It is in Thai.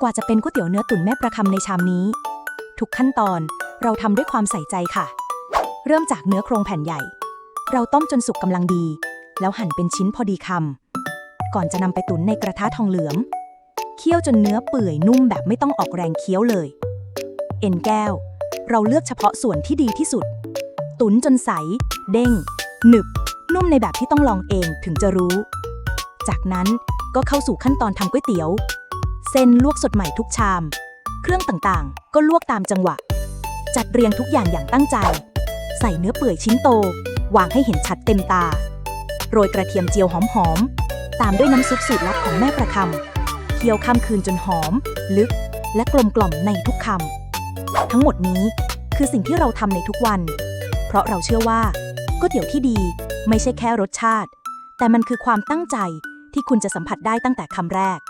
กว่าจะเป็นก๋วยเตี๋ยวเนื้อตุ๋นแม่ประคำในชามนี้ ทุกขั้นตอนเราทำด้วยความใส่ใจค่ะ เริ่มจากเนื้อโครงแผ่นใหญ่ เราต้มจนสุกกำลังดี แล้วหั่นเป็นชิ้นพอดีคำก่อนจะนำไปตุ๋นในกระทะทองเหลืองเคี่ยวจนเนื้อเปื่อยนุ่มแบบไม่ต้องออกแรงเคี้ยวเลย เอ็นแก้ว เราเลือกเฉพาะส่วนที่ดีที่สุด ตุ๋นจนใส เด้ง หนึบ นุ่มในแบบที่ต้องลองเองถึงจะรู้ จากนั้นก็เข้าสู่ขั้นตอนทำก๋วยเตี๋ยว เส้นลวกสดใหม่ทุกชาม เครื่องต่างๆ ก็ลวกตามจังหวะ จัดเรียงทุกอย่างอย่างตั้งใจ ใส่เนื้อเปื่อยชิ้นโต วางให้เห็นชัดเต็มตา โรยกระเทียมเจียวหอมๆ ตามด้วยน้ำซุปสูตรลับของแม่ประคำเคี่ยวข้ามคืนจนหอม ลึก และกลมกล่อมในทุกคำทั้งหมดนี้คือสิ่งที่เราทำในทุกวัน เพราะเราเชื่อว่าก๋วยเตี๋ยวที่ดีไม่ใช่แค่รสชาติ แต่มันคือความตั้งใจที่คุณจะสัมผัสได้ตั้งแต่คำแรก